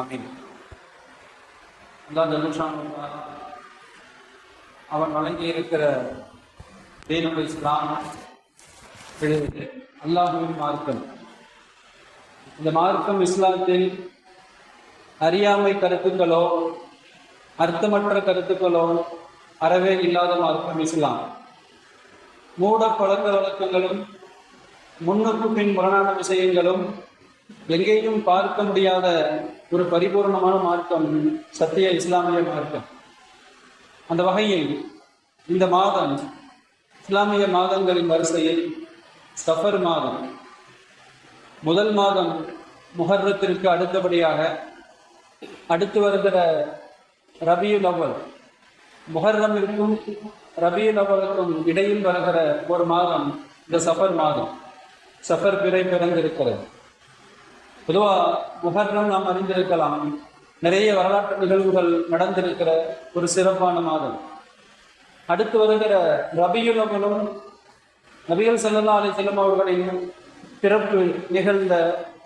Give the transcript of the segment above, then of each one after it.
ஆமீன் அவன் வழங்கி இருக்கிற தீனுல் இஸ்லாம் அல்லாஹுவின் மார்க்கம். இந்த மார்க்கம் இஸ்லாத்தில் அறியாமை கருத்துக்களோ அர்த்தமற்ற கருத்துக்களோ அறவே இல்லாத மார்க்கம் இஸ்லாம். மூட பழக்க வழக்கங்களும் முன்னுக்கு பின் முரணான விஷயங்களும் எங்கேயும் பார்க்க முடியாத ஒரு பரிபூர்ணமான மார்க்கம் சத்திய இஸ்லாமிய மார்க்கம். அந்த வகையில் இந்த மாதம் இஸ்லாமிய மாதங்களின் வரிசையில் சஃபர் மாதம். முதல் மாதம் முஹர்ரத்திற்கு அடுத்தபடியாக அடுத்து வருகிற ரபியுல் அவல் முகர்ரமிற்கும் ரபியுல் அவலுக்கும் இடையில் வருகிற ஒரு மாதம் இந்த சஃபர் மாதம். சஃபர் பிறை பிறந்திருக்கிறது. பொதுவா முகர்ணம் நாம் அறிந்திருக்கலாம். நிறைய வரலாற்று நிகழ்வுகள் நடந்திருக்கிற ஒரு சிறப்பான மாதம். அடுத்து வருகிற ரபியுலமனும் நபிகள் ஸல்லல்லாஹு அலைஹி செல்லும் அவர்களின் பிறப்பு நிகழ்ந்த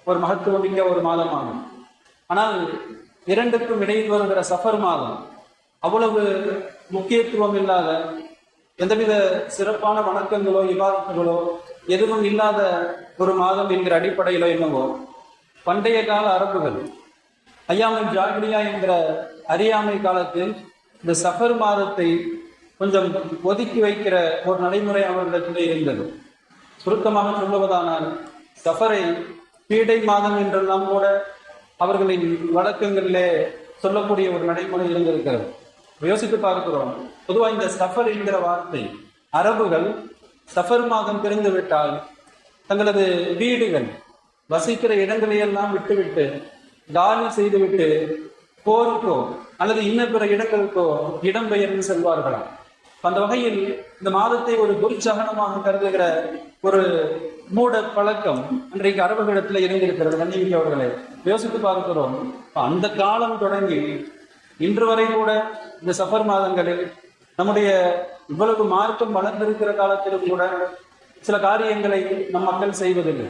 ஒரு மகத்துவமிக்க ஒரு மாதமாகும். ஆனால் இரண்டுக்கும் இடையில் வருகிற சஃபர் மாதம் அவ்வளவு முக்கியத்துவம் இல்லாத எந்தவித சிறப்பான வணக்கங்களோ விவாதங்களோ எதுவும் இல்லாத ஒரு மாதம் என்கிற அடிப்படையிலோ என்னவோ பண்டைய கால அரபுகள். ஐயாமல் ஜாகிரியா என்கிற அறியாமை காலத்தில் இந்த சஃபர் மாதத்தை கொஞ்சம் ஒதுக்கி வைக்கிற ஒரு நடைமுறை அவர்களிடத்திலே இருந்தது. சுருக்கமாக சொல்லுவதானால் சஃபரை பீடை மாதம் என்றெல்லாம் கூட அவர்களின் வழக்கங்களிலே சொல்லக்கூடிய ஒரு நடைமுறை இருந்திருக்கிறது. யோசித்து பார்க்கிறோம். பொதுவாக இந்த சஃபர் என்கிற வார்த்தை அரபுகள் சஃபர் மாதம் பிரிந்துவிட்டால் தங்களது வீடுகள் வசிக்கிற இடங்களை எல்லாம் விட்டுவிட்டு காலி செய்துவிட்டு போருக்கோ அல்லது இன்ன பிற இடங்களுக்கோ இடம்பெயர்ந்து செல்வார்களாம். அந்த வகையில் இந்த மாதத்தை ஒரு துர்ச்சகனமாக கருதுகிற ஒரு மூட பழக்கம் அன்றைக்கு அரபுகளிடத்தில் இணைந்திருக்கிறது. கண்ணியமிக்க அவர்களை யோசித்து பார்க்கிறோம். அந்த காலம் தொடங்கி இன்று வரை கூட இந்த சஃபர் மாதங்களில் நம்முடைய இவ்வளவு மார்க்கம் வளர்ந்திருக்கிற காலத்திலும் கூட சில காரியங்களை நம் மக்கள் செய்வதில்லை.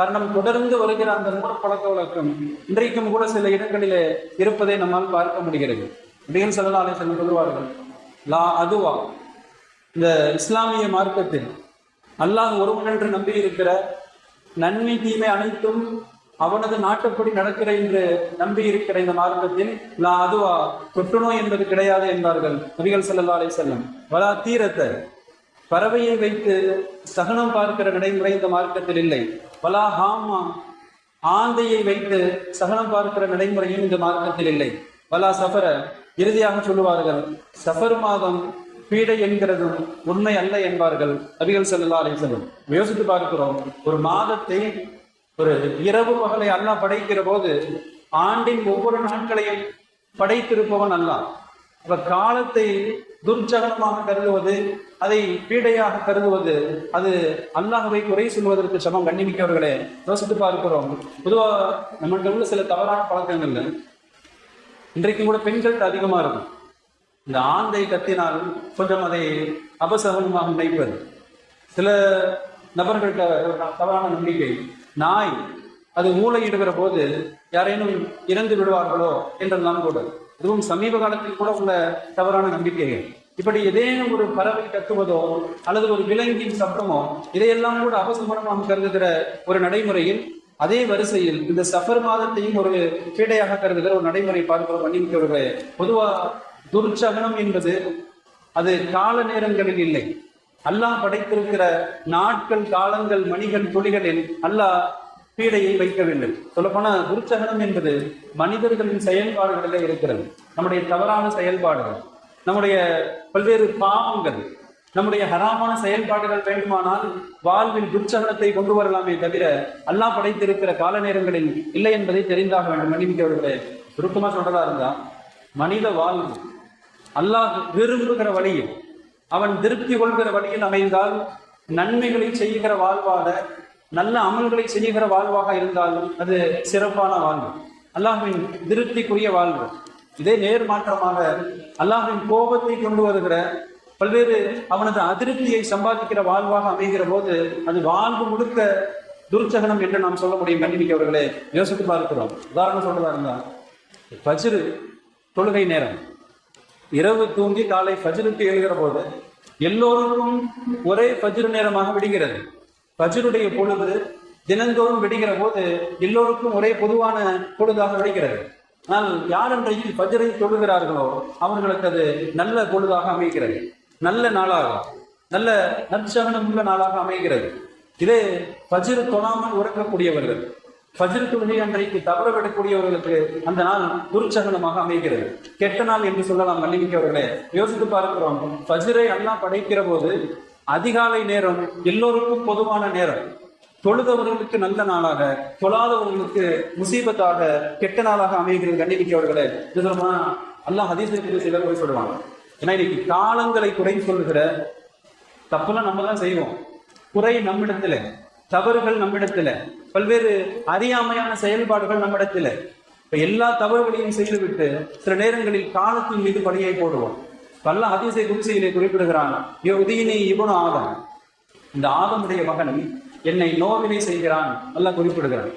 காரணம் தொடர்ந்து வருகிற அந்த மூட பழக்க வழக்கம் இன்றைக்கும் கூட சில இடங்களிலே இருப்பதை நம்மால் பார்க்க முடிகிறது. அப்படின்னு சொல்லலாலே அலைஹி சொல்லுவார்கள் சொல்வார்கள் லா அதுவா. இந்த இஸ்லாமிய மார்க்கத்தில் அல்லாஹ் ஒருவன் என்று நம்பி இருக்கிற நன்மை தீமை அனைத்தும் அவனது நாட்டுப்படி நடக்கிற என்று நம்பி இருக்கிற இந்த மார்க்கத்தில் லா அதுவா தொற்றுநோய் என்பது கிடையாது என்பார்கள் நபிகள் ஸல்லல்லாஹு செல்லம் வலா தீரத்தை பறவையை வைத்து சகனம் பார்க்கிற நடைமுறை இந்த மார்க்கத்தில் இல்லை. பலா ஹாமா ஆந்தையை வைத்து சகனம் பார்க்கிற நடைமுறையும் இந்த மார்க்கத்தில் இல்லை. பலா சஃபர இறுதியாக சொல்லுவார்கள் சஃபர் மாதம் பீடை என்கிறதும் உண்மை அல்ல என்பார்கள் நபிகள் ஸல்லல்லாஹு அலைஹி யோசித்து பார்க்கிறோம் ஒரு மாதத்தை ஒரு இரவு பகலை அல்லாஹ் படைக்கிற போது ஆண்டின் ஒவ்வொரு நாட்களையும் படைத்திருப்பவன் அல்லாஹ். இப்ப காலத்தை துர்ஜகனமாக கருதுவது அதை பீடையாக கருதுவது அது அல்லாஹவை குறை சொல்வதற்கு சமம் கண்ணிமிக்கவர்களே. யோசித்து பார்க்கிறோம். பொதுவாக நம்மள்ட்ட உள்ள சில தவறான பழக்கங்கள்ல இன்றைக்கும் கூட பெண்கள் அதிகமா இருக்கும். இந்த ஆந்தை கத்தினால் கொஞ்சம் அதை அபசகனமாக நினைப்பது. சில நபர்கள்ட்ட தவறான நம்பிக்கை. நாய் அது மூளையிடுகிற போது யாரேனும் இறந்து விடுவார்களோ என்றெல்லாம் கூட. இதுவும் சமீப காலத்தில் கூட உள்ள தவறான நம்பிக்கைகள். இப்படி ஏதேனும் ஒரு பறவை கத்துவதோ அல்லது ஒரு விலங்கின் சப்தமோ இதையெல்லாம் கூட அபசமனமாக கருதுகிற ஒரு நடைமுறையில் அதே வரிசையில் இந்த சஃபர் மாதத்தையும் ஒரு கீடையாக கருதுகிற ஒரு நடைமுறை பார்க்கிறோம் மன்னிமிக்கவர்களே பொதுவா துர்ச்சகனம் என்பது அது கால நேரங்களில் இல்லை. அல்லாஹ் படைத்திருக்கிற நாட்கள் காலங்கள் மணிகள் துளிகளில் அல்லாஹ் பீடையை வைக்க வேண்டும். சொல்லப்போனா துர்ச்சகனம் என்பது மனிதர்களின் செயல்பாடுகளிலே இருக்கிறது. நம்முடைய தவறான செயல்பாடுகள் நம்முடைய பல்வேறு பாவங்கள் நம்முடைய ஹராமான செயல்பாடுகள் வேண்டுமானால் வாழ்வில் துர்ச்சகனத்தை கொண்டு வரலாமே தவிர அல்லாஹ் படைத்திருக்கிற கால நேரங்களில் இல்லை என்பதை தெரிந்தாக வேண்டும். மன்னிமிக்கவர்களே சுருக்கமாக சொல்றதா இருந்தா மனித வாழ்வு அல்லாஹ் விரும்புகிற வழியில் அவன் திருப்தி கொள்கிற வழியில் அமைந்தால் நன்மைகளை செய்கிற வாழ்வாக நல்ல அமல்களை செய்கிற வாழ்வாக இருந்தாலும் அது சிறப்பான வாழ்வு. அல்லாஹ்வின் திருப்திக்குரிய வாழ்வு. இதே நேர் மாற்றமாக அல்லாஹ்வின் கோபத்தை கொண்டு வருகிற பல்வேறு அவனது அதிருப்தியை சம்பாதிக்கிற வாழ்வாக அமைகிற போது அது வாழ்வு முழுக்க துர்ச்சகனம் என்று நாம் சொல்ல முடியும் கண்டிப்பாக அவர்களே யோசித்து பார்க்கிறோம். உதாரணம் சொல்றதா இருந்தா பஜ்ரு தொழுகை நேரம். இரவு தூங்கி காலை ஃபஜ்ருக்கு எழுகிற போது எல்லோருக்கும் ஒரே பஜ்ரு நேரமாக விடுகிறது. ஃபஜ்ருடைய பொழுது தினந்தோறும் விடுகிற போது எல்லோருக்கும் ஒரே பொதுவான பொழுதாக விடுகிறது. ஆனால் யார் அன்றைக்கு தொழுகிறார்களோ அவர்களுக்கு அது நல்ல பொழுதாக அமைகிறது. நல்ல நாளாக நல்ல நற்சகனம் உள்ள நாளாக அமைகிறது. இதே ஃபஜ்ரு தொழாமல் உறக்கக்கூடியவர்கள் ஃபஜ்ர் தொழுகை அன்றைக்கு தவற விடக்கூடியவர்களுக்கு அந்த நாள் துர்ச்சகனமாக அமைகிறது. கெட்ட நாள் என்று சொல்லலாம் மன்னிமிக்கவர்களே யோசித்து பார்க்கிறோம் ஃபஜ்ரை அல்லாஹ் படைக்கிற போது அதிகாலை நேரம் எல்லோருக்கும் பொதுவான நேரம். தொழுதவர்களுக்கு நல்ல நாளாக தொழாதவர்களுக்கு முசீபத்தாக கெட்ட நாளாக அமைகிறது கண்ணிமிக்கவர்களே இது சொல்லமா அல்லாஹ் ஹதீஸிற்கு சிலர் போய் சொல்லுவாங்க. ஏன்னா இன்னைக்கு காலங்களை குறை சொல்லுகிற தப்பெல்லாம் நம்ம தான் செய்வோம். குறை நம்மிடத்துல தவறுகள் நம்மிடத்துல பல்வேறு அறியாமையான செயல்பாடுகள் நம்மிடத்துல. இப்ப எல்லா தவறுகளையும் செய்துவிட்டு சில நேரங்களில் காலத்தின் மீது பழியை போடுவோம். பல்ல அதிசய குடிசையிலே குறிப்பிடுகிறான். யோதீனி இவனு ஆதம். இந்த ஆதமுடைய மகன் என்னை நோவினை செய்கிறான் நல்லா குறிப்பிடுகிறான்.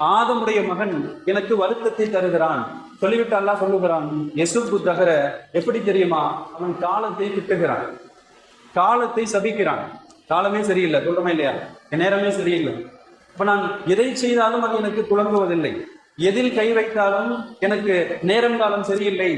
ஆதமுடைய மகன் எனக்கு வருத்தத்தை தருகிறான். சொல்லிவிட்டு அல்லா சொல்லுகிறான். எசுப்பு தகர எப்படி தெரியுமா? அவன் காலத்தை திட்டுகிறான் காலத்தை சபிக்கிறான். காலமே சரியில்லை சொல்றோமா இல்லையா? என் நேரமே சரியில்லை. இப்ப நான் எதை செய்தாலும் அது எனக்கு குழம்புவதில்லை. எதில் கை வைத்தாலும் எனக்கு நேரம் காலம் சரியில்லை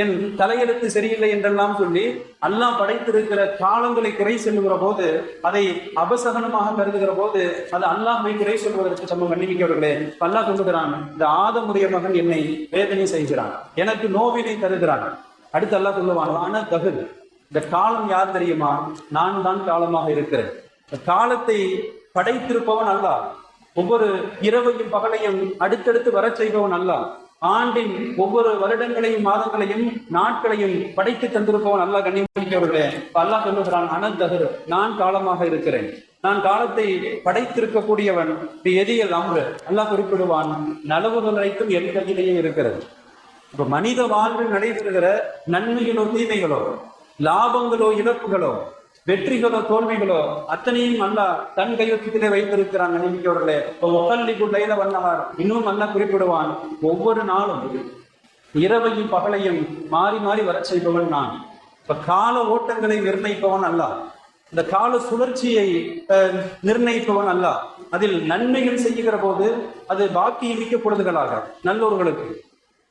என் தலையெழுத்து சரியில்லை என்றெல்லாம் சொல்லி அல்லாஹ் படைத்திருக்கிற காலங்களை குறை சொல்லுகிற போது அதை அபசகனமாக கருதுகிற போது அது அல்லாஹ்வை குறை சொல்வதற்கு சமம் மன்னிக்கவர்களே. அல்லாஹ் சொல்லுகிறான் இந்த ஆதமுடைய மகன் என்னை வேதனை செய்கிறான் எனக்கு நோவினை தருகிறான். அடுத்து அல்லாஹ் சொல்லுவான் ஆனா தகுது இந்த காலம் யார் தெரியுமா? நான் தான் காலமாக இருக்கிறேன். இந்த காலத்தை படைத்திருப்பவன் அல்லாஹ். ஒவ்வொரு இரவையும் பகலையும் அடுத்தடுத்து வரச் செய்பவன் அல்ல ஆண்டின் ஒவ்வொரு வருடங்களையும் மாதங்களையும் நாட்களையும் படைத்து தந்திருப்பவன் அல்ல கண்ணியமிக்கவர்களே அல்லாஹ் சொல்லுகிறான் அனந்தகர் நான் காலமாக இருக்கிறேன். நான் காலத்தை படைத்திருக்கக்கூடியவன் எதியல் அம்ரு. அல்லாஹ் குறிப்பிடுவான் நலவுகள் அனைத்தும் என் கையிலேயே இருக்கிறது. இப்ப மனித வாழ்வில் நடைபெறுகிற நன்மைகளோ தீமைகளோ லாபங்களோ இழப்புகளோ வெற்றிகளோ தோல்விகளோ அத்தனையும் அல்லா தன் கையொத்தத்திலே வைத்திருக்கிறான் நம்பிக்கையோர்களே ஒப்பல்லிக்கு வந்தவர் இன்னும் நல்லா குறிப்பிடுவான் ஒவ்வொரு நாளும் இரவையும் பகலையும் மாறி மாறி வர செய்பவன் நான். இப்ப கால ஓட்டங்களை நிர்ணயிப்பவன் அல்ல இந்த கால சுழற்சியை நிர்ணயிப்பவன் அல்ல அதில் நன்மைகள் செய்கிற போது அது பாக்கி மிக்க பொழுதுகளாக நல்லோர்களுக்கு.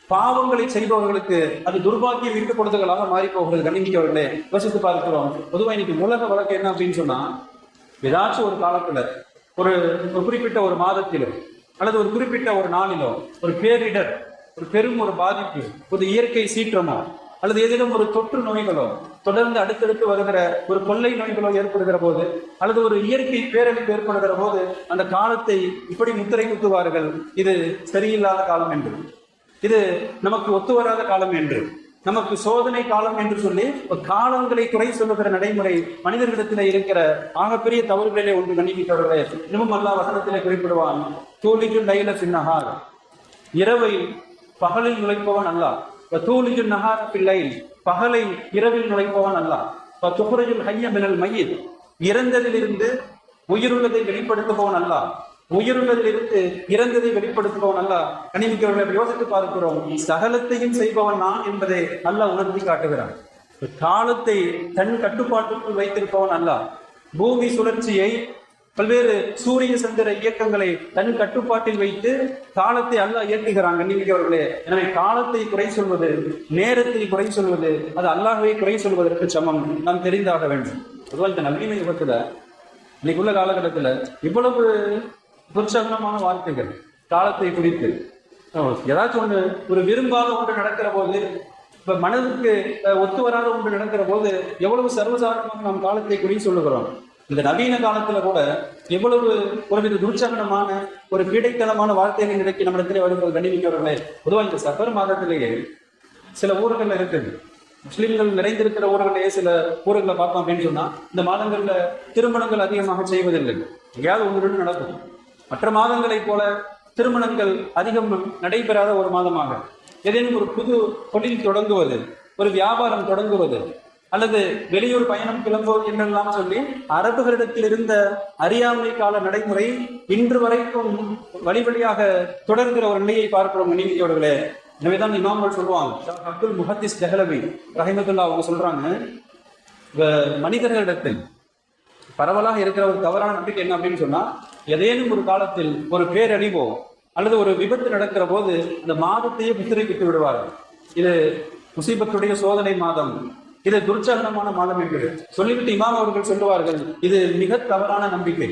பாவங்களை செய்பவர்களுக்கு அது துர்பாக்கியம் இருக்க பொழுதுகளாக மாறி போகிறது கண்ணிமிக்கவர்களே யோசித்து பார்க்கிறோம். பொதுவாக இன்னைக்கு உலக வழக்கு என்ன அப்படின்னு சொன்னா ஏதாச்சும் ஒரு காலத்துல ஒரு ஒரு குறிப்பிட்ட ஒரு மாதத்திலோ அல்லது ஒரு குறிப்பிட்ட ஒரு நாளிலோ ஒரு பேரிடர் ஒரு பெரும் ஒரு பாதிப்பு ஒரு இயற்கை சீற்றமோ அல்லது ஏதேனும் ஒரு தொற்று நோய்களோ தொடர்ந்து அடுத்தடுத்து வருகிற ஒரு கொள்ளை நோய்களோ ஏற்படுகிற போது அல்லது ஒரு இயற்கை பேரழிவு ஏற்படுகிற போது அந்த காலத்தை இப்படி முத்திரை குத்துவார்கள் இது சரியில்லாத காலம் என்று இது நமக்கு ஒத்து வராத காலம் என்று. நமக்கு சோதனை காலம் என்று சொல்லி காலங்களை குறை சொல்லுகிற நடைமுறை மனிதர்களிடத்தில் இருக்கிற ஆகப்பெரிய தவறுகளிலே ஒன்று கண்டிப்பிட்டவர்களே இன்னும் அல்லா வசனத்திலே குறிப்பிடுவான் தூளிஜுன் லைல சின்னஹார் இரவை பகலில் நுழைப்பவன் அல்ல தூளிஜுன் நஹார் பிள்ளை பகலை இரவில் நுழைப்பவன் அல்ல துகுரஜுல் ஹைய மினல் மையில் இறந்ததிலிருந்து உயிருள்ளதை வெளிப்படுத்துபவன் அல்ல உயிருள்ளதிலிருந்து இறந்ததை வெளிப்படுத்துபவன் அல்ல. கணிமிக்கவர்களை யோசித்து பார்க்கிறோம். சகலத்தையும் செய்பவன் நான் என்பதை அல்ல உணர்த்தி காட்டுகிறான். காலத்தை தன் கட்டுப்பாட்டுக்குள் வைத்திருப்பவன் அல்ல. பூமி சுழற்சியை பல்வேறு சூரிய சந்திர இயக்கங்களை தன் கட்டுப்பாட்டில் வைத்து காலத்தை அல்ல இயக்குகிறான். கண்ணிமிக்கவர்களே எனவே காலத்தை குறை சொல்வது நேரத்தை குறை சொல்வது அது அல்லாஹவை குறை சொல்வதற்கு சமம். நாம் தெரிந்தாக வேண்டும். பொதுவாக இந்த நவீன யுகத்துல இன்னைக்குள்ள காலகட்டத்துல இவ்வளவு உற்சாகமான வார்த்தைகள் காலத்தை குறித்து ஏதாச்சும் ஒன்று ஒரு விரும்பாத ஒன்று நடக்கிற போது இப்ப மனதுக்கு ஒத்து வராத ஒன்று நடக்கிற போது எவ்வளவு சர்வசாதாரணமாக நாம் காலத்தை குறி சொல்லுகிறோம். இந்த நவீன காலத்துல கூட எவ்வளவு ஒருவித துர்ச்சகனமான ஒரு பீடைத்தனமான வார்த்தைகள் இன்றைக்கு நம்மிடத்திலே வருவது கண்டிப்பார்களே பொதுவாக இந்த சஃபர் மாதத்திலேயே சில ஊர்கள் இருக்குது. முஸ்லிம்கள் நிறைந்திருக்கிற ஊர்களிலேயே சில ஊர்களை பார்ப்போம் அப்படின்னு சொன்னா இந்த மாதங்கள்ல திருமணங்கள் அதிகமாக செய்வதில்லை. எங்கேயாவது ஒன்று நடக்கும். மற்ற மாதங்களைப் போல திருமணங்கள் அதிகம் நடைபெறாத ஒரு மாதமாக. ஏதேனும் ஒரு புது தொழில் தொடங்குவது ஒரு வியாபாரம் தொடங்குவது அல்லது வெளியூர் பயணம் கிளம்புவது என்றெல்லாம் சொல்லி அரபுகளிடத்தில் இருந்த அறியாமை கால நடைமுறை இன்று வரைக்கும் வழி வழியாக தொடர்கிற ஒரு நிலையை பார்க்கிறோம் நீதியோடுகளே எனவேதான் இமாம்கள் சொல்லுவாங்க அப்துல் முஹத்திஸ் ஜஹலவி ரஹிமத்துல்லா அவங்க சொல்றாங்க வ- மனிதர்களிடத்தில் பரவலாக இருக்கிற ஒரு தவறான நம்பிக்கை என்ன அப்படின்னு சொன்னா ஏதேனும் ஒரு காலத்தில் ஒரு பேரழிவோ அல்லது ஒரு விபத்து நடக்கிற போது அந்த மாதத்தையே விட்டு விடுவார்கள் இது முசீபத்துடைய சோதனை மாதம். இது துர்ச்சகனமான மாதம் என்று சொல்லிவிட்டு இமாம் அவர்கள் சொல்லுவார்கள் இது மிக தவறான நம்பிக்கை.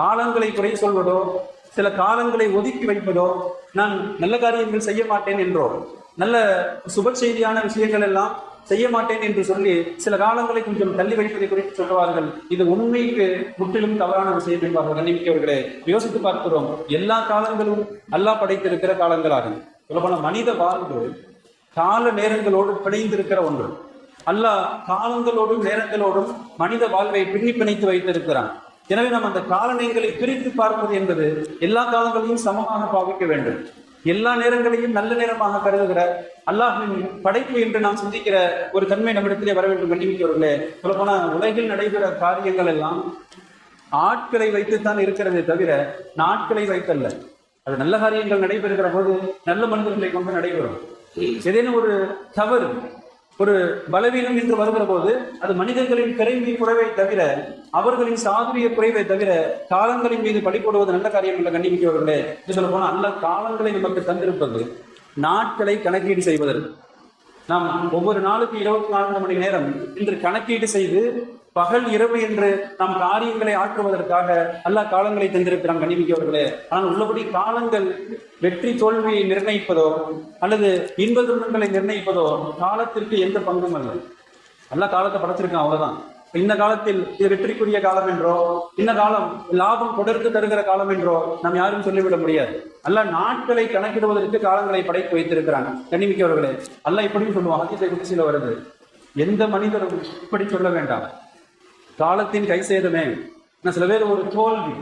காலங்களை குறை சொல்வதோ சில காலங்களை ஒதுக்கி வைப்பதோ நான் நல்ல காரியங்கள் செய்ய மாட்டேன் என்றோ நல்ல சுப செய்தியான விஷயங்கள் எல்லாம் செய்ய மாட்டேன் என்று சொல்லி சில காலங்களை கொஞ்சம் தள்ளி வைப்பதை குறித்து சொல்லுவார்கள். இது உண்மைக்கு முற்றிலும் தவறான விஷயம் என்பார்கள். கண்ணிமிக்கவர்களே யோசித்து பார்க்கிறோம். எல்லா காலங்களும் அல்லாஹ் படைத்திருக்கிற காலங்களாகும் சொல்லப்போன மனித வாழ்வு கால நேரங்களோடு பிணைந்திருக்கிற ஒன்று. அல்லாஹ் காலங்களோடும் நேரங்களோடும் மனித வாழ்வை பிணி பிணைத்து வைத்திருக்கிறான். எனவே நாம் அந்த காலநிலைகளை பிரித்து பார்ப்பது என்பது எல்லா காலங்களையும் சமமாக பாவிக்க வேண்டும். எல்லா நேரங்களையும் நல்ல நேரமாக கருதுகிற அல்லாஹின் படைப்பு என்று நாம் சிந்திக்கிற ஒரு தன்மை நம்மிடத்திலே வர வேண்டும் கண்டிப்பார்களே சொல்லப்போனா உலகில் நடைபெற காரியங்கள் எல்லாம் ஆட்களை வைத்துத்தான் இருக்கிறதே தவிர நாட்களை வைத்தல்ல. அது நல்ல காரியங்கள் நடைபெறுகிற போது நல்ல மனிதர்களை கொண்டு நடைபெறும். ஏதேனும் ஒரு தவறு ஒரு பலவீனம் என்று வருகிற போது அது மனிதர்களின் பிறவி குறைவை தவிர அவர்களின் சாதுரிய குறைவை தவிர காலங்களின் மீது பழி போடுவது நல்ல காரியம் இல்லை கண்டிப்பிக்கவர்களே என்று சொல்ல போனால் நல்ல காலங்களை நமக்கு தந்திருப்பது நாட்களை கணக்கீடு செய்வதற்கு. நாம் ஒவ்வொரு நாளுக்கு இருபத்தி நான்கு மணி நேரம் இன்று கணக்கீடு செய்து பகல் இரவு என்று நாம் காரியங்களை ஆற்றுவதற்காக அல்லாஹ் காலங்களை தந்திருக்கிறான் கண்டிப்பிக்கவர்களே ஆனால் உள்ளபடி காலங்கள் வெற்றி தோல்வியை நிர்ணயிப்பதோ அல்லது இன்ப துன்பங்களை நிர்ணயிப்பதோ காலத்திற்கு எந்த பங்கும் அல்ல. நல்ல காலத்தை படைச்சிருக்கான் அவ்வளவுதான். இந்த காலத்தில் இது வெற்றிக்குரிய காலம் என்றோ இந்த காலம் லாபம் தொடர்ந்து தருகிற காலம் என்றோ நாம் யாரும் சொல்லிவிட முடியாது. அல்ல நாட்களை கணக்கிடுவதற்கு காலங்களை படைத்து வைத்திருக்கிறாங்க கண்ணிமிக்கவர்களே அல்ல இப்படியும் சொல்லுவான் ஹதீஸை குடிசில வருது. எந்த மனிதரும் இப்படி சொல்ல வேண்டாம். காலத்தின் கை சேதமே. நான் சில பேர் ஒரு தோல்வி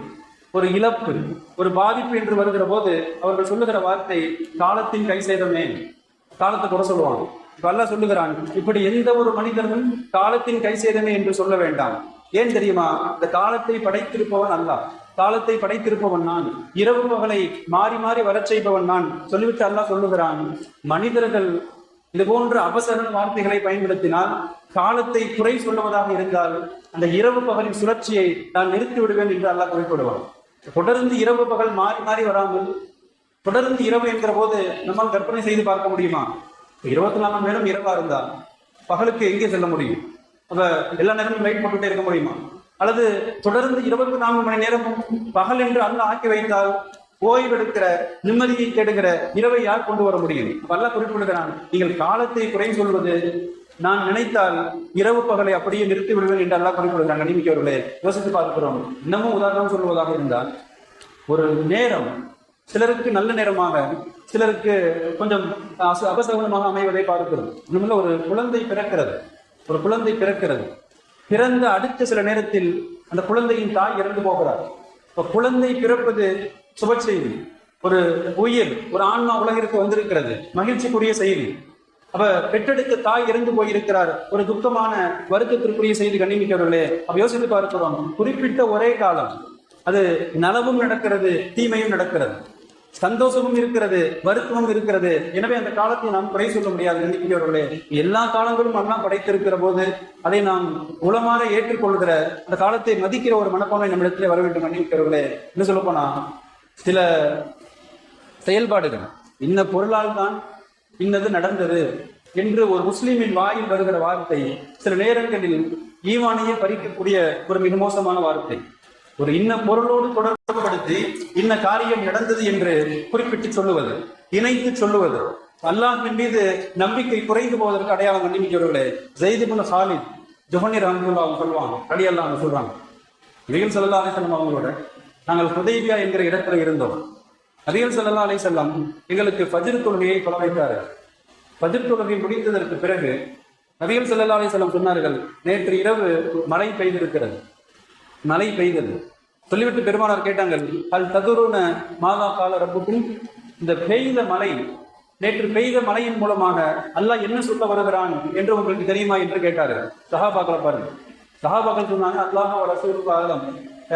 ஒரு இழப்பு ஒரு பாதிப்பு என்று வருகிற போது அவர்கள் சொல்லுகிற வார்த்தை காலத்தின் கை சேதமே காலத்தை கூட சொல்லுவாங்க. இப்ப அல்லாஹ் சொல்லுகிறான் இப்படி எந்த ஒரு மனிதனும் காலத்தின் கை சேதமே என்று சொல்ல வேண்டாம். ஏன் தெரியுமா? இந்த காலத்தை படைத்திருப்பவன் அல்ல காலத்தை படைத்திருப்பவன் நான். இரவு பகலை மாறி மாறி வரச் செய்பவன் நான். சொல்லிவிட்டு அல்லாஹ் சொல்லுகிறான் மனிதர்கள் இது போன்ற அவசர வார்த்தைகளை பயன்படுத்தினால் காலத்தை குறை சொல்லுவதாக இருந்தால் அந்த இரவு பகலின் சுழற்சியை நான் நிறுத்தி விடுவேன் என்று அல்லாஹ் குறிப்பிடுவான். தொடர்ந்து இரவு பகல் மாறி மாறி வராமல் தொடர்ந்து இரவு என்கிற போது நம்மால் கற்பனை செய்து பார்க்க முடியுமா? இருபத்தி நாலு மணி நேரம் இரவா இருந்தா பகலுக்கு எங்கே செல்ல முடியும்? அப்ப எல்லா நேரமும் லைட் போட்டுட்டே இருக்க முடியுமா? அல்லது தொடர்ந்து இருபத்தி நான்கு மணி நேரமும் பகல் என்று அல்ல ஆக்கி வைத்தால் ஓய்வெடுக்கிற நிம்மதியை தேடுகிற இரவை யார் கொண்டு வர முடியும்? பல்ல குறிப்பிடுகிறான் நீங்கள் காலத்தை குறை சொல்வது நான் நினைத்தால் இரவு பகலை அப்படியே நிறுத்தி விடுவேன் என்று எல்லாம் குறிப்பிடுகிறாங்க கணிமிக்கவர்களே யோசித்து பார்க்கிறோம். இன்னமும் உதாரணம் சொல்வதாக இருந்தால் ஒரு நேரம் சிலருக்கு நல்ல நேரமாக சிலருக்கு கொஞ்சம் அச- அபசகுனமாக அமைவதை பார்க்கிறோம். இன்னும் ஒரு குழந்தை பிறக்கிறது. ஒரு குழந்தை பிறக்கிறது. பிறந்த அடுத்த சில நேரத்தில் அந்த குழந்தையின் தாய் இறந்து போகிறார் இப்போ குழந்தை பிறப்பது சுப செய்தி. ஒரு உயிர் ஒரு ஆன்மா உலகிற்கு வந்திருக்கிறது. மகிழ்ச்சிக்குரிய செய்தி. அப்ப பெற்றெடுத்த தாய் இறந்து போயிருக்கிறார். ஒரு துக்கமான வருத்தத்திற்குரிய செய்தி கண்ணிமிக்கவர்களே அப்ப யோசித்து பார்க்கிறோம். குறிப்பிட்ட ஒரே காலம். அது நலவும் நடக்கிறது தீமையும் நடக்கிறது. சந்தோஷமும் இருக்கிறது வருத்தமும் இருக்கிறது. எனவே அந்த காலத்தை நாம் குறை சொல்ல முடியாது நினைக்கிறவர்களே எல்லா காலங்களும் அண்ணா படைத்திருக்கிற போது அதை நாம் உளமாற ஏற்றுக்கொள்கிற அந்த காலத்தை மதிக்கிற ஒரு மனப்பான்மை நம்மிடத்திலே வர வேண்டும் நினைக்கிறவர்களே என்ன சொல்ல போனா? சில செயல்பாடுகள். இன்ன பொருளால் தான் இன்னது நடந்தது என்று ஒரு முஸ்லிமின் வாயில் வருகிற வார்த்தை சில நேரங்களில் ஈவானையே பறிக்கக்கூடிய ஒரு மிக மோசமான வார்த்தை. ஒரு இன்ன பொருளோடு தொடர்புபடுத்தி இன்ன காரியம் நடந்தது என்று குறிப்பிட்டு சொல்லுவது இணைத்து சொல்லுவது. அல்லாஹின் மீது நம்பிக்கை குறைந்து போவதற்கு அடையாளம் கண்டுபிடிக்கிறவர்களே ஜெய்திபுன் ஹாலித் ஜுஹனிர் அஹமதுல்லா அவங்க சொல்லுவாங்க அடி அல்லாஹ் சொல்றாங்க. நபிகள் சல்லா அலைஹி அவங்களோட நாங்கள் ஹுதைபியா என்கிற இடத்துல இருந்தோம். நபிகள் ஸல்லல்லாஹு அலை செல்லம் எங்களுக்கு பஜிர் தொழுகையை தொலை வைத்தாரு. பஜிர் தொழுகை முடிந்ததற்கு பிறகு நபிகள் ஸல்லல்லாஹு அலை செல்லம் சொன்னார்கள் நேற்று இரவு மழை பெய்திருக்கிறது. மழை பெய்தது. சொல்லிவிட்டு பெருமானார் கேட்டாங்கள் அல் ததுருன மாதா கால ரப்புக்கும்? இந்த பெய்த மழை நேற்று பெய்த மழையின் மூலமாக அல்லாஹ் என்ன சொல்ல வருகிறான் என்று உங்களுக்கு தெரியுமா? என்று கேட்டாரு. சஹாபாக்களை பாருங்க. சஹாபாக்கள் சொன்னாங்க அல்லாஹ் ரசூல்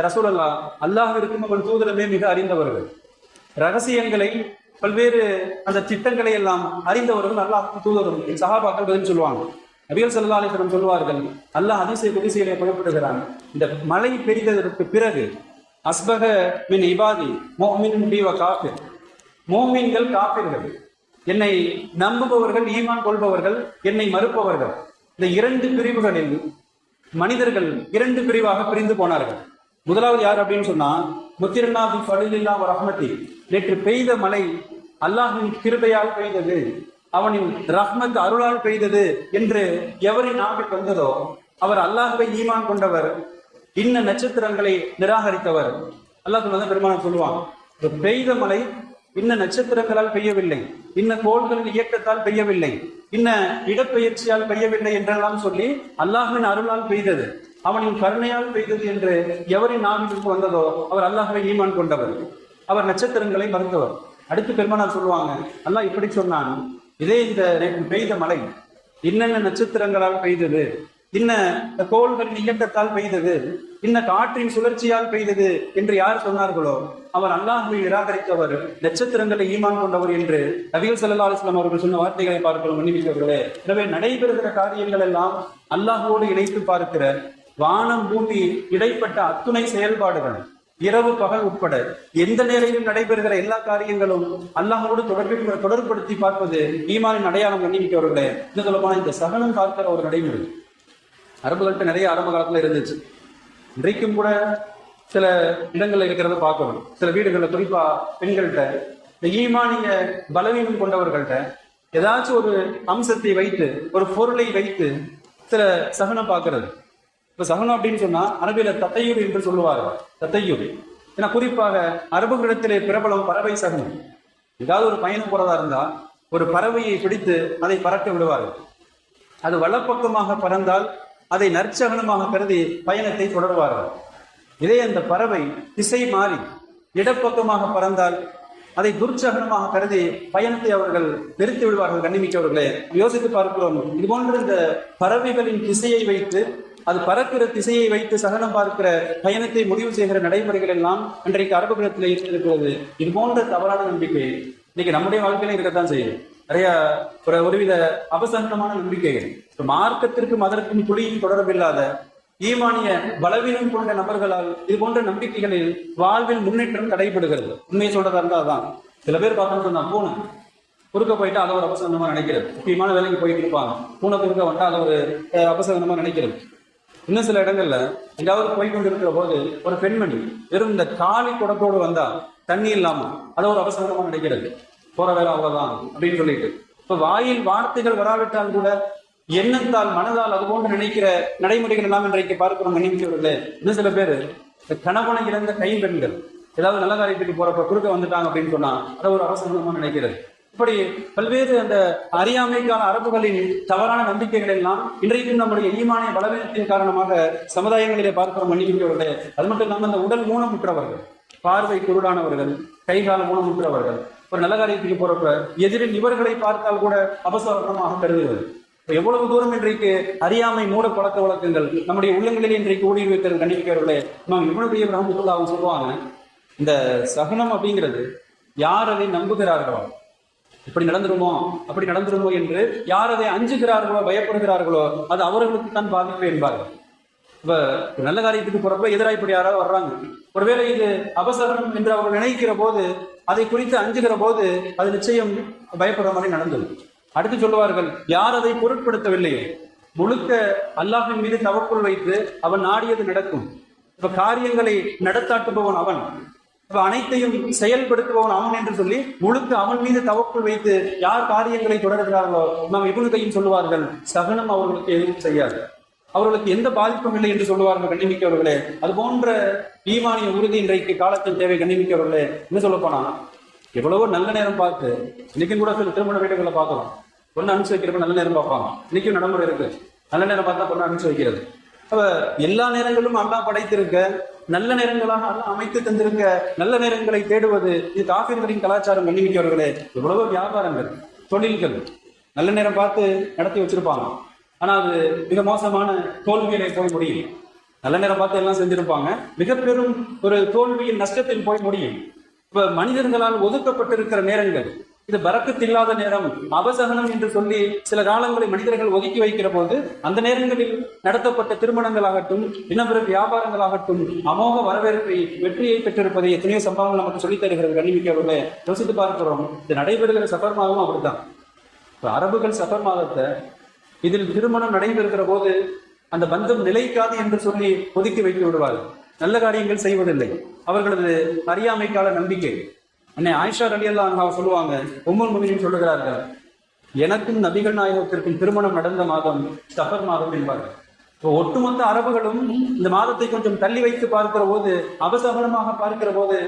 ரசூல் அல்லா அல்லாஹிற்கும் அவன் தூதரமே மிக அறிந்தவர்கள். ரகசியங்களை பல்வேறு அந்த திட்டங்களை எல்லாம் அறிந்தவர்கள் நல்லா தூதரும் சகாபாக்கள் பதில் சொல்லுவாங்க. நபிகள் ஸல்லல்லாஹு அலைஹி வஸல்லம் சொல்வார்கள் அல்லாஹ் அதிசய குதிசையிலே புறப்படுகிறான். இந்த மழை பெய்ததற்கு பிறகு அஸ்பக மின் இபாதி மோமின் பீவ காஃபிர். மோமீன்கள் காப்பிர்கள் என்னை நம்புபவர்கள் ஈமான் கொள்பவர்கள் என்னை மறுப்பவர்கள். இந்த இரண்டு பிரிவுகளில் மனிதர்கள் இரண்டு பிரிவாக பிரிந்து போனார்கள். முதலாவது யார் அப்படின்னு சொன்னா முத்திரநாபி பலில்லா ரஹ்மதி. நேற்று பெய்த மழை அல்லாஹின் கிருபையால் பெய்தது அவனின் ரஹ்மத் அருளால் பெய்தது என்று எவரின் நாவில் வந்ததோ அவர் அல்லாஹுவை ஈமான் கொண்டவர் இன்ன நட்சத்திரங்களை நிராகரித்தவர். அல்லாஹ் சொன்னதான் பெருமானம் சொல்லுவான் பெய்த மழை இன்ன நட்சத்திரங்களால் பெய்யவில்லை இன்ன கோள்களின் இயக்கத்தால் பெய்யவில்லை இன்ன இடப்பெயர்ச்சியால் பெய்யவில்லை என்றெல்லாம் சொல்லி அல்லாஹ்வின் அருளால் பெய்தது. அவனின் கருணையால் பெய்தது என்று எவரின் நாவிலிருந்து வந்ததோ அவர் அல்லாஹ்வை ஈமான் கொண்டவர். அவர் நட்சத்திரங்களை மறந்தவர். அடுத்து பெருமானார் சொல்லுவாங்க அல்லாஹ் இப்படி சொன்னான் இதே இந்த நேற்று பெய்த மழை இன்னென்ன நட்சத்திரங்களால் பெய்தது? இன்ன கோள்களின் இயக்கத்தால் பெய்தது? இன்ன காற்றின் சுழற்சியால் பெய்தது? என்று யார் சொன்னார்களோ அவர் அல்லாஹை நிராகரித்தவர் நட்சத்திரங்களை ஈமான் கொண்டவர் என்று நபிகள் சல்லா அலுவலாம் அவர்கள் சொன்ன வார்த்தைகளை பார்க்கிறோம் மன்னிமிக்கவர்களே எனவே நடைபெறுகிற காரியங்கள் எல்லாம் அல்லாஹோடு இணைத்து பார்க்கிற வானம் பூமி இடைப்பட்ட அத்துணை செயல்பாடுகள். இரவு பகல் உட்பட எந்த நிலையிலும் நடைபெறுகிற எல்லா காரியங்களும் அல்லாஹோடு தொடர்பு தொடர்படுத்தி பார்ப்பது ஈமானின் அடையாளம் கண்ணிமிக்கவர்களே இந்த சொல்லப்போனா இந்த சகனம் பார்க்கிற ஒரு நடைமுறை. அரபுகள்கிட்ட நிறைய ஆரம்ப காலத்துல இருந்துச்சு. இன்றைக்கும் கூட சில இடங்கள்ல இருக்கிறத பார்க்கணும் சில வீடுகள்ல குறிப்பா பெண்கள்கிட்ட இந்த ஈமானிய பலவீனம் கொண்டவர்கள்ட்ட ஏதாச்சும் ஒரு அம்சத்தை வைத்து ஒரு பொருளை வைத்து சில சகனம் பார்க்கறது. இப்ப சகுனம் அப்படின்னு சொன்னா அரபில தத்தையூர் என்று சொல்லுவார்கள். தத்தையூர் ஏன்னா குறிப்பாக அரபுகளிடத்திலே பிரபலம் பறவை சகனம் ஏதாவது ஒரு பயணம் போறதா இருந்தா ஒரு பறவையை பிடித்து அதை பறக்க விடுவார்கள். அது வலப்பக்கமாக பறந்தால் அதை நற்சகனமாக கருதி பயணத்தை தொடர்வார்கள். இதே அந்த பறவை திசை மாறி இடப்பக்கமாக பறந்தால் அதை துர்ச்சகனமாக கருதி பயணத்தை அவர்கள் நிறுத்தி விடுவார்கள் கண்ணிமிக்கவர்களே. யோசித்து பார்க்கிறோம். இது போன்ற இந்த பறவைகளின் திசையை வைத்து அது பறக்கிற திசையை வைத்து சகனம் பார்க்கிற பயணத்தை முடிவு செய்கிற நடைமுறைகள் எல்லாம் இன்றைக்கு அரபுகளத்தில் இருக்கிறது இது போன்ற தவறான நம்பிக்கை இன்னைக்கு நம்முடைய வாழ்க்கையில இருக்கத்தான் செய்யும் நிறைய ஒரு ஒருவித அபசகனமான நம்பிக்கைகள். இப்ப மார்க்கத்திற்கும் அதற்கும் புலியும் தொடர்பில்லாத ஈமானிய பலவீனம் கொண்ட நபர்களால் இது போன்ற நம்பிக்கைகளில் வாழ்வில் முன்னேற்றம் தடைபடுகிறது. உண்மையை சொல்றதா இருந்தா தான் சில பேர் பார்த்தோம்னு சொன்னா பூனை. குறுக்க போயிட்டா அதை ஒரு அபசகனமா நினைக்கிறது. முக்கியமான வேலைக்கு போயிட்டு இருப்பாங்க. பூனை குறுக்க வந்தா அதை ஒரு அஹ், அபசகனமா நினைக்கிறது. இன்னும் சில இடங்கள்ல எங்காவது போய் கொண்டிருக்கிற போது ஒரு பெண்மணி வெறும் இந்த காலி குடத்தோடு வந்தா தண்ணி இல்லாம அது ஒரு அவசரமா நினைக்கிறது. போற வேலை அவ்வளவுதான் அப்படின்னு சொல்லிட்டு. இப்ப வாயில் வார்த்தைகள் வராவிட்டால் கூட எண்ணத்தால் மனதால் அது போன்று நினைக்கிற நடைமுறைகள் எல்லாம் இன்றைக்கு பார்க்கிறோம் நினைக்கிறவர்களே இன்னும் சில பேர் இந்த கணவனை இழந்த கைம்பெண்கள். ஏதாவது நல்ல காரியத்துக்கு போறப்ப குறுக்க வந்துட்டாங்க அப்படின்னு சொன்னா அதை ஒரு அவசரமா நினைக்கிறது. இப்படி பல்வேறு அந்த அறியாமைக்கான அரபுகளின் தவறான நம்பிக்கைகள் எல்லாம் இன்றைக்கும் நம்முடைய ஈமானிய பலவீனத்தின் காரணமாக சமுதாயங்களிலே பார்க்கிறோம் மன்னிக்கிறவர்களே அது மட்டும் இல்லாமல் அந்த உடல் ஊனமுற்றவர்கள் பார்வை குருடானவர்கள் கைகால ஊனமுற்றவர்கள் ஒரு நல்ல காரியத்துக்கு போறப்ப எதிரில் இவர்களை பார்த்தால் கூட அபசவரமாக கருதுகிறது. இப்ப எவ்வளவு தூரம் இன்றைக்கு அறியாமை மூட பழக்க வழக்கங்கள் நம்முடைய உள்ளங்களிலே இன்றைக்கு ஊடுருவி இருக்கிறது கண்டிப்பார்களே நாம் இவ்வளவு ரஹமத்துல்லா அவங்க சொல்லுவாங்க இந்த சகனம் அப்படிங்கிறது யார் அதை நம்புகிறார்களோ இப்படி நடந்துருமோ? அப்படி நடந்துருமோ என்று யார் அதை அஞ்சுகிறார்களோ பயப்படுகிறார்களோ அது அவர்களுக்கு தான் பாதிப்பு என்பார்கள். இப்ப நல்ல காரியத்துக்கு போறப்ப எதிராக இப்படி யாராவது வர்றாங்க. ஒருவேளை இது அபசகனம் என்று அவர்கள் நினைக்கிற போது அதை குறித்து அஞ்சுகிற போது அது நிச்சயம் பயப்படுற மாதிரி நடந்தது. அடுத்து சொல்லுவார்கள் யார் அதை பொருட்படுத்தவில்லையோ முழுக்க அல்லாஹின் மீது தவக்குள் வைத்து அவன் நாடியது நடக்கும். இப்ப காரியங்களை நடத்தாட்டுபவன் அவன். அனைத்தையும் செயல்படுத்துபவன் அவன் என்று சொல்லி முழுக்க அவன் மீது தவக்குள் வைத்து யார் காரியங்களை தொடர்கிறார்களோ நாம் இவனுக்கையும் சொல்லுவார்கள் சகனம் அவர்களுக்கு எதுவும் செய்யாது. அவர்களுக்கு எந்த பாதிப்பும் இல்லை என்று சொல்லுவார்கள் கண்ணிமிக்கவர்களே. அது போன்ற ஈமானிய உறுதி இன்றைக்கு காலத்தின் தேவை கண்ணிமிக்கவர்களே என்ன சொல்ல போனா எவ்வளவோ நல்ல நேரம் பார்த்து இன்னைக்கும் கூட சில திருமண வீடுகளை பார்க்கலாம் பொண்ணு அனுப்பிச்சு வைக்கிறப்ப நல்ல நேரம் பார்ப்பாங்க. இன்னைக்கும் நடைமுறை இருக்கு. நல்ல நேரம் பார்த்தா பொண்ணு அனுப்பிச்சு வைக்கிறது. அப்ப எல்லா நேரங்களும் அல்லா படைத்திருக்க நல்ல நேரங்களாக அல்லா அமைத்து தந்திருக்க நல்ல நேரங்களை தேடுவது இது காபிர்களின் கலாச்சாரம் கண்ணிமிக்கவர்களே. எவ்வளவோ வியாபாரங்கள் தொழில்கள் நல்ல நேரம் பார்த்து நடத்தி வச்சிருப்பாங்க. ஆனா அது மிக மோசமான தோல்வியிலே போய் முடியும். நல்ல நேரம் பார்த்து எல்லாம் செஞ்சிருப்பாங்க. மிக பெரும் ஒரு தோல்வியின் நஷ்டத்தில் போய் முடியும். இப்ப மனிதர்களால் ஒதுக்கப்பட்டிருக்கிற நேரங்கள் இது பறக்கத்தில்லாத நேரம் அபசகனம் என்று சொல்லி சில காலங்களை மனிதர்கள் ஒதுக்கி வைக்கிற போது அந்த நேரங்களில் நடத்தப்பட்ட திருமணங்களாகட்டும் இன்னபிற வியாபாரங்களாகட்டும் அமோக வரவேற்பை வெற்றியை பெற்றிருப்பதை எத்தனையோ சம்பவங்கள் நமக்கு சொல்லித் தருகிறது கண்ணிமிக்கவர்களே. யோசித்து பார்க்கிறோம் இது நடைபெறுகிற சஃபர் மாதமும் அப்படித்தான் அரபுகள் சஃபர் மாதத்தை இதில் திருமணம் நடைபெறுகிற போது அந்த பந்தம் நிலைக்காது என்று சொல்லி ஒதுக்கி வைத்து விடுவார்கள். நல்ல காரியங்கள் செய்வதில்லை. அவர்களது அறியாமைக்கான நம்பிக்கை. அன்னை ஆயிஷா அலி அல்லா சொல்லுவாங்க உம்மர் முனியும் சொல்லுகிறார்கள் எனக்கும் நபிகள் நாயகத்திற்கும் திருமணம் நடந்த மாதம் சஃபர் மாதம் என்பார்கள் இப்போ ஒட்டுமொத்த அரபுகளும் இந்த மாதத்தை கொஞ்சம் தள்ளி வைத்து பார்க்கிற போது அவசகலமாக பார்க்கிற போது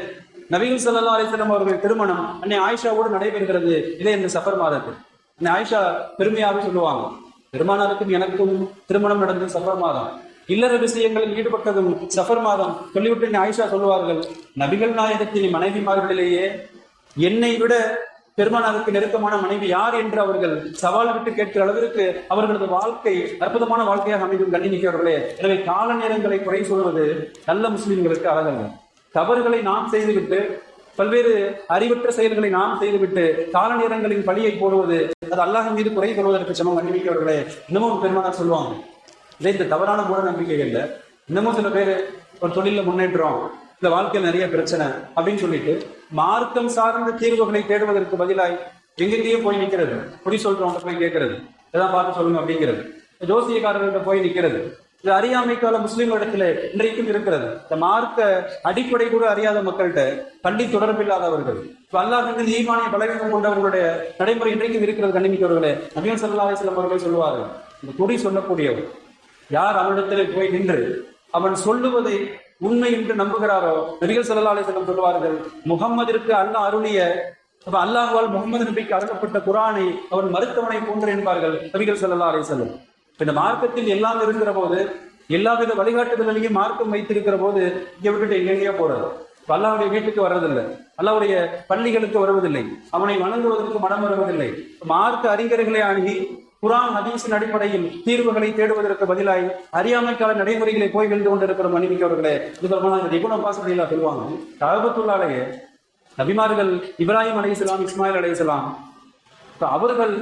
நவீன் சல்லா அலிஸ்லாம் அவர்கள் திருமணம் அன்னை ஆயிஷாவோடு நடைபெறுகிறது இதே இந்த சஃபர் மாதத்தில். அன்னை ஆயிஷா பெருமையாக சொல்லுவாங்க பெருமானாருக்கும் எனக்கும் திருமணம் நடந்தது சஃபர் மாதம். இல்லற விஷயங்களில் ஈடுபட்டதும் சஃபர் மாதம் சொல்லிவிட்டு அன்னை ஆயிஷா சொல்லுவார்கள் நபிகள் நாயகத்தின் மனைவிமார்களிலேயே என்னை விட பெருமானாருக்கு நெருக்கமான மனைவி யார் என்று அவர்கள் சவால் விட்டு கேட்கிற அளவிற்கு அவர்களது வாழ்க்கை அற்புதமான வாழ்க்கையாக அமையும் கண்ணினிக்கிறவர்களே எனவே கால நேரங்களை குறை சொல்வது நல்ல முஸ்லிம்களுக்கு அழகல்ல. தவறுகளை நாம் செய்துவிட்டு பல்வேறு அறிவற்ற செயல்களை நாம் செய்துவிட்டு கால நேரங்களின் பழியை போடுவது அது அல்லாஹ் மீது குறை சொல்வதற்கு சமம் கண்ணிமிக்கவர்களே இன்னமும் பெருமானார் சொல்லுவாங்க இதே இந்த தவறான மூட நம்பிக்கைகள்ல இன்னமும் சில பேர் ஒரு தொழில முன்னேற்றம் இந்த வாழ்க்கையில் நிறைய பிரச்சனை அப்படின்னு சொல்லிட்டு மார்க்கம் சார்ந்த தீர்வுகளை தேடுவதற்கு பதிலாய் எங்கெங்கேயும் போய் நிற்கிறது குடி சொல்றவங்க போய் கேட்கறது. எதாவது பார்த்து சொல்லுங்க அப்படிங்கிறது. ஜோசியக்காரர்கள்ட்ட போய் நிற்கிறது இது அறியாமைக்கால முஸ்லீம் இடத்துல இன்றைக்கும் இருக்கிறது. இந்த மார்க்க அடிப்படை கூட அறியாத மக்கள்கிட்ட பள்ளி தொடர்பில்லாதவர்கள் இப்ப அல்லாஹ் ஈமானிய பலவீனம் கொண்டவர்களுடைய நடைமுறை இன்றைக்கும் இருக்கிறது கண்டிமிக்கவர்களே நபிகள் சல்லா அலிஸ்லாம் அவர்கள் சொல்லுவார்கள் இந்த குறி சொல்லக்கூடியவர் யார் அவனிடத்தில் போய் நின்று அவன் சொல்லுவதை உண்மை என்று நம்புகிறாரோ? நபிகள் சல்லா அலிஸ்லாம் சொல்லுவார்கள் முகம்மதிற்கு அல்லாஹ் அருளிய அப்ப அல்லாஹ்வால் முகமது நபிக்கு அருளப்பட்ட குரானை அவன் மருத்துவனை போன்று என்பார்கள் நபிகள் சல்லா அலிஸ்லம் இந்த மார்க்கத்தில் எல்லாம் இருக்கிற போது எல்லாவித வழிகாட்டுதலையும் மார்க்கம் வைத்திருக்கிற போது இங்கே விட்டுட்டு எங்கெங்கேயோ போறது. அல்லாவுடைய வீட்டுக்கு வர்றதில்லை. அல்லாவுடைய பள்ளிகளுக்கு வருவதில்லை. அவனை வணங்குவதற்கு மனம் வருவதில்லை. மார்க்க அறிஞர்களை அணுகி குரான் ஹதீஸின் அடிப்படையில் தீர்வுகளை தேடுவதற்கு பதிலாய் அறியாமைக்கால நடைமுறைகளை போய் விழுந்து கொண்டிருக்கிற மன்னிமிக்கவர்களே இது பிரமாணம் இபுன பாசனையில சொல்லுவாங்க. காபத்துள்ளாலேயே நபிமார்கள் இப்ராஹிம் அலைஹிஸ்ஸலாம் இஸ்மாயில் அலைஹிஸ்ஸலாம் இப்ப அவர்கள்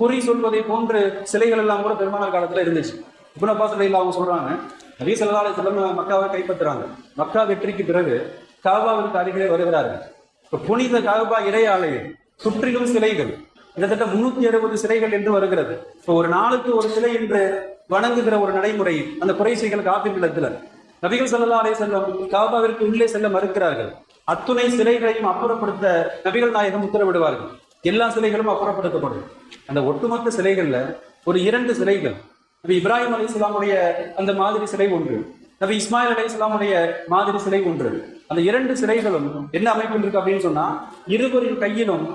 குறி சொல்வதை போன்று சிலைகள் எல்லாம் கூட பெருமானார் காலத்துல இருந்துச்சு. இப்னு அப்பாஸ் அவங்க சொல்றாங்க நபி ஸல்லல்லாஹு மக்காவை கைப்பற்றுறாங்க. மக்கா வெற்றிக்கு பிறகு காபாவிற்கு அருகிலே வருகிறார்கள். இப்ப புனித காபா இடையாலயம் சுற்றிலும் சிலைகள் கிட்டத்தட்ட முன்னூத்தி அறுபது சிலைகள் என்று வருகிறது. இப்போ ஒரு நாளுக்கு ஒரு சிலை என்று வணங்குகிற ஒரு நடைமுறை அந்த குறைசைகள் காப்பீடு நபிகள் சல்லா அலே செல்லம் காபாவிற்கு உள்ளே செல்ல மறுக்கிறார்கள். அத்துணை சிலைகளையும் அப்புறப்படுத்த நபிகள் நாயகம் உத்தரவிடுவார்கள். எல்லா சிலைகளும் அப்புறப்படுத்தப்படும். அந்த ஒட்டுமொத்த சிலைகள்ல ஒரு இரண்டு சிலைகள். நபி இப்ராஹிம் அலி இஸ்லாமுடைய அந்த மாதிரி சிலை ஒன்று. நபி இஸ்மாயில் அலி இஸ்லாமுடைய மாதிரி சிலை ஒன்று. அந்த இரண்டு சிலைகளும் என்ன அமைப்பு இருக்கு அப்படின்னு சொன்னா இருவரின் கையிலும்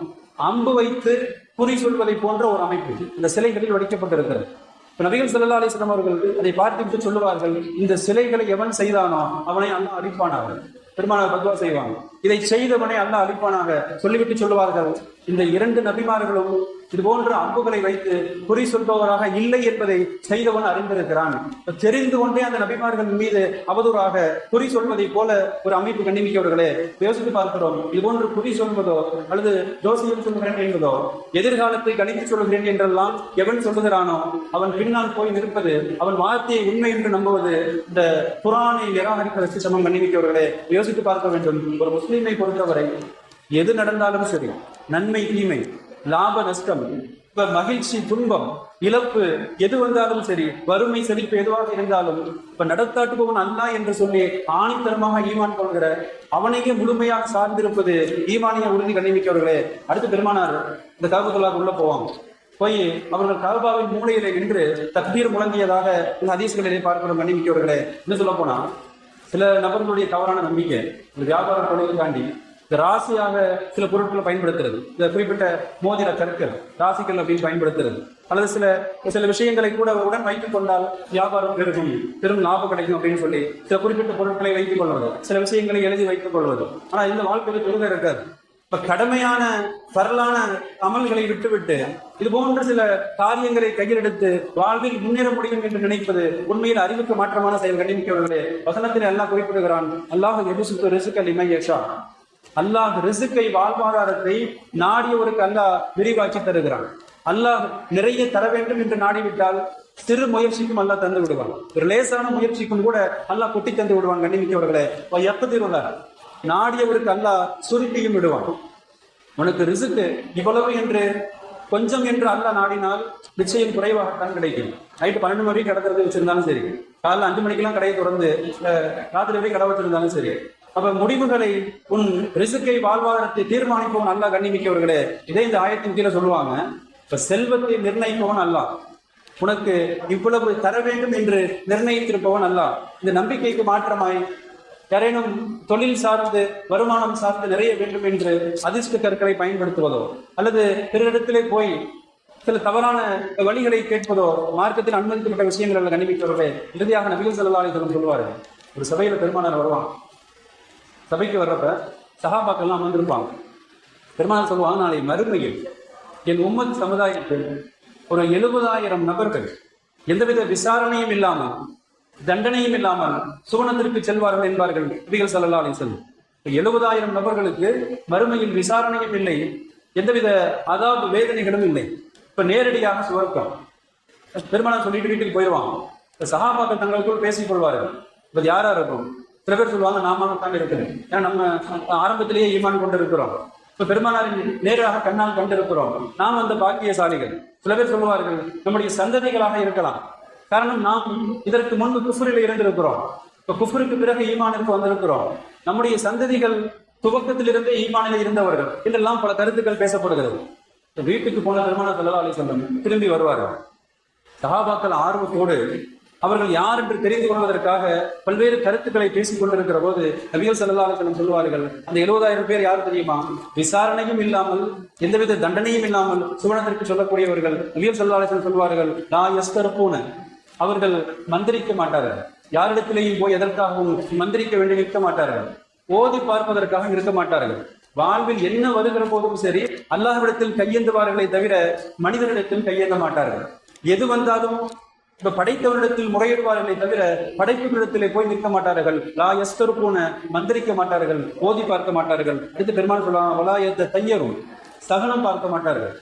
அம்பு வைத்து குறி சொல்வதை போன்ற ஒரு அமைப்பு இந்த சிலைகளில் உடைக்கப்பட்டிருக்கிறது இப்போ நபிகள் ஸல்லல்லாஹு அலிஸ்லாம் அவர்கள் அதை பார்த்துவிட்டு சொல்லுவார்கள் இந்த சிலைகளை எவன் செய்தானோ அவனை அண்ணா அடிப்பானார்கள் பெருமானார் பத்வா செய்வாங்க. இதை செய்தவனை அல்ல அழிப்பானாக சொல்லிவிட்டு சொல்லுவார்கள். இந்த இரண்டு நபிமார்களும் இது போன்ற அம்புகளை வைத்து குறி சொல்பவராக இல்லை என்பதை செய்தவன் அறிந்திருக்கிறான். தெரிந்து கொண்டே அந்த நபிமார்கள் மீது அவதூறாக குறி சொல்வதை போல ஒரு அமைப்பு கண்டிமிக்கவர்களே யோசித்து பார்க்கிறோம். இது போன்று குறி சொல்வதோ அல்லது ஜோசியம் சொல்கிறேன் என்பதோ எதிர்காலத்தை கணித்து சொல்கிறேன் என்றெல்லாம் எவன் சொல்லுகிறானோ அவன் பின்னால் போய் நிற்பது அவன் வார்த்தையை உண்மை என்று நம்புவது இந்த புராணை நிராகரிப்பதற்கு சமம் கண்டிமிக்கவர்களே யோசித்து பார்க்க வேண்டும். ஒரு முஸ்லிம் பொறுத்தவரை எது நடந்தாலும் சரி நன்மை தீமை லாப நஷ்டம் இப்ப மகிழ்ச்சி துன்பம் இழப்பு எது வந்தாலும் சரி வறுமை செழிப்பு எதுவாக இருந்தாலும் இப்ப நடத்தாட்டுபவன் அல்லா என்று சொல்லி ஆணித்தரமாக ஈமான் கொள்கிற அவனையே முழுமையாக சார்ந்திருப்பது ஈமானிய உறுதி கண்ணிமிக்கவர்களே. அடுத்து பெருமானார் இந்த காபத்துள்ளாக உள்ள போவாங்க. போய் அவர்கள் காபாவின் மூலையில நின்று தக்பீர் முழங்கியதாக இந்த ஹதீஸ்களிலே பார்க்கிறோம் கண்ணிமிக்கவர்களே. என்ன சொல்ல போனா? சில நபர்களுடைய தவறான நம்பிக்கை ஒரு வியாபார தொழிலுக்காண்டி இந்த ராசியாக சில பொருட்களை பயன்படுத்துறது இந்த குறிப்பிட்ட மோதிர கற்கள் ராசிகள் அப்படின்னு பயன்படுத்துறது அல்லது சில சில விஷயங்களை கூட உடன் வைத்துக் கொண்டால் வியாபாரம் பெருகும் பெரும் லாபம் கிடைக்கும் அப்படின்னு சொல்லி சில குறிப்பிட்ட பொருட்களை வைத்துக் கொள்வது சில விஷயங்களை எழுதி வைத்துக் கொள்வது. ஆனா இந்த வாழ்க்கையில் தொழுகை இருக்காது. இப்ப கடமையான பரலான அமல்களை விட்டுவிட்டு இது போன்ற சில காரியங்களை கையிலெடுத்து வாழ்வில் முன்னேற முடியும் என்று நினைப்பது உண்மையில் அறிவுக்கு மாற்றமான செயல். கண்டிமிக்கவர்களே வசனத்தில் எல்லாம் குறிப்பிடுகிறான் அல்லாஹ் எபிசுத்து ரிசுக்கல் இமையஷா அல்லாஹ் ரிசுக்கை வாழ்வாதாரத்தை நாடியவருக்கு அல்லாஹ் விரிவாக்கி தருகிறான். அல்லாஹ் நிறைய தர வேண்டும் என்று நாடிவிட்டால் சிறு முயற்சிக்கும் அல்லாஹ் தந்து விடுவான். ஒரு லேசான முயற்சிக்கும் கூட அல்லாஹ் கொட்டி தந்து விடுவான். எப்ப எப்பதிருள்ளார் நாடியவருக்கு அல்லாஹ் சுருட்டியும் விடுவான். உனக்கு ரிசுக்கு இவ்வளவு என்று கொஞ்சம் என்று அல்லாஹ் நாடினால் நிச்சயம் குறைவாகத்தான் கிடைக்கும். நைட்டு பன்னெண்டு மணிக்கு கடை திறந்து வச்சிருந்தாலும் சரி. காலைல அஞ்சு மணிக்கெல்லாம் கடையை திறந்து ராத்திரி வரை கடை வச்சிருந்தாலும் சரி. அப்ப முடிவுகளை உன் ரிசுக்கை வாழ்வாதாரத்தை தீர்மானிப்பவன் அல்லாஹ் கண்ணிமிக்கவர்களே. இதே இந்த ஆயத்தின் கீழே சொல்லுவாங்க. இப்ப செல்வத்தை நிர்ணயிப்பவன் அல்லாஹ் உனக்கு இவ்வளவு தர வேண்டும் என்று நிர்ணயித்திருப்பவன் அல்ல. இந்த நம்பிக்கைக்கு மாற்றமாய் யாரேனும் தொழில் சார்ந்து வருமானம் சார்ந்து நிறைய வேண்டும் என்று அதிர்ஷ்ட கற்களை பயன்படுத்துவதோ அல்லது பிறரிடத்திலே போய் சில தவறான வழிகளை கேட்பதோ மார்க்கத்தில் அனுமதிக்கப்பட்ட விஷயங்கள் அல்ல கண்டிப்பார்களே இறுதியாக நபிகள் ஸல்லல்லாஹு அலைஹி ஒரு சபையில பெருமானார் வருவான் சபைக்கு வர்றப்ப சகாபாக்கள்லாம் அமர்ந்திருப்பாங்க. பெருமானார் சொல்லுவாங்க நாளை மறுமையில் என் உம்மத் சமுதாயத்தில் ஒரு எழுபதாயிரம் நபர்கள் எந்தவித விசாரணையும் இல்லாமல் தண்டனையும் இல்லாமல் சுவனத்திற்கு செல்வார்கள் என்பார்கள் நபிகள் சல்லா அலி செல் எழுபதாயிரம் நபர்களுக்கு மறுமையில் விசாரணையும் இல்லை எந்தவித அதாவது வேதனைகளும் இல்லை. இப்ப நேரடியாக சுவர்க்கம். பெருமானார் சொல்லிட்டு வீட்டுக்கு போயிடுவாங்க இப்ப சகாபாக்கள் தங்களுக்குள் பேசிக் கொள்வார்கள். இப்ப யாரா இருக்கும்? சில பேர் சொல்லுவாங்க நாம தான் இருக்குது ஏன்னா நம்ம ஆரம்பத்திலேயே ஈமான் கொண்டு இருக்கிறோம் இப்ப பெருமானாரின் நேராக கண்ணால் கண்டிருக்கிறோம். நாம் அந்த பாக்கியசாலிகள். சில பேர் சொல்லுவார்கள் நம்முடைய சந்ததிகளாக இருக்கலாம். காரணம் நாம் இதற்கு முன்பு குஃபுரில் இருந்திருக்கிறோம். இப்ப குஃபுருக்கு பிறகு ஈமானுக்கு வந்திருக்கிறோம். நம்முடைய சந்ததிகள் துவக்கத்திலிருந்தே ஈமானில் இருந்தவர்கள். இதெல்லாம் பல கருத்துக்கள் பேசப்படுகிறது. வீட்டுக்கு போன பெருமான செல்லா அலி சொல்லம் திரும்பி வருவார்கள் சகாபாக்கள் ஆர்வத்தோடு அவர்கள் யார் என்று தெரிந்து கொள்வதற்காக பல்வேறு கருத்துக்களை பேசிக் கொண்டிருக்கிற போது நபிகள் செல்லாளர்களும் சொல்வார்கள் அந்த எழுபதாயிரம் பேர் யார் தெரியுமா? விசாரணையும் இல்லாமல் எந்தவித தண்டனையும் இல்லாமல் சுவனத்திற்கு சொல்லக்கூடியவர்கள் நபிகள் செல்லாளர்கள் சொல்வார்கள் நான் எஸ்தர் பூன அவர்கள் மந்திரிக்க மாட்டார்கள் யாரிடத்திலேயும் போய் எதற்காகவும் மந்திரிக்க வேண்டி நிற்க மாட்டார்கள் ஓதி பார்ப்பதற்காக இருக்க மாட்டார்கள் வாழ்வில் என்ன வருகிற போதும் சரி அல்லாஹ்விடத்தில் கையேந்துவார்களே தவிர மனிதனிடத்தில் கையேந்த மாட்டார்கள் எது வந்தாலும் இப்ப படைத்தவரிடத்தில் முறையிடுவார்களே தவிர படைப்புகளிடத்திலே போய் நிற்க மாட்டார்கள். லா எஸ்தர் பூன மந்திரிக்க மாட்டார்கள் ஓதி பார்க்க மாட்டார்கள். அடுத்து பெருமாள் சொல்லலாம் வலா தையரும் சகனம் பார்க்க மாட்டார்கள்.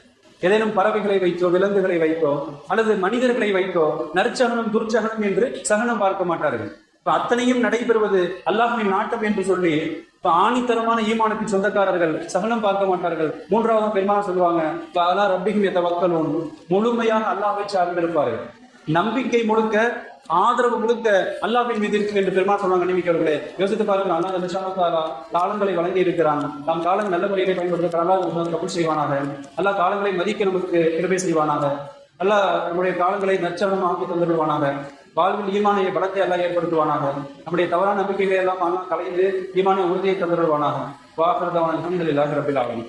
ஏதேனும் பறவைகளை வைத்தோ விலங்குகளை வைத்தோ அல்லது மனிதர்களை வைத்தோ நற்சகனம் துர்ச்சகனம் என்று சகனம் பார்க்க மாட்டார்கள். இப்ப அத்தனையும் நடைபெறுவது அல்லாஹ்வின் நாட்டம் என்று சொல்லி இப்ப ஆணித்தரமான ஈமானுக்கு சொந்தக்காரர்கள் சகனம் பார்க்க மாட்டார்கள். மூன்றாவது பெருமாள் சொல்லுவாங்க அலா ரப்பிகும் எத்த வக்கலும் முழுமையாக அல்லாஹை சார்ந்திருப்பார்கள் நம்பிக்கை முழுக்க ஆதரவு முழுக்க அல்லாவின் மீது இருக்கு என்று பெருமாள் சொன்னாங்க நியமிக்கவர்களே. யோசித்து பாருங்க அல்லாஹ் நிஷானத்தாரா காலங்களை வழங்கி இருக்கிறாங்க நம் காலம் நல்ல முறையிலே பயன்படுத்த அல்லாஹ் செய்வானாக. அல்லாஹ் காலங்களை மதிக்க நமக்கு கிருபை செய்வானாக. அல்லாஹ் நம்முடைய காலங்களை நச்சனம் ஆக்கி தந்துடுவானாக வாழ்வில் ஈமானிய பலத்தை எல்லாம் ஏற்படுத்துவானாக. நம்முடைய தவறான நம்பிக்கைகளை எல்லாம் கலைந்து ஈமானிய உறுதியை தந்துடுவானாக வாக்குறதவன் அலமதுல்லாஹி ரபில் ஆகும்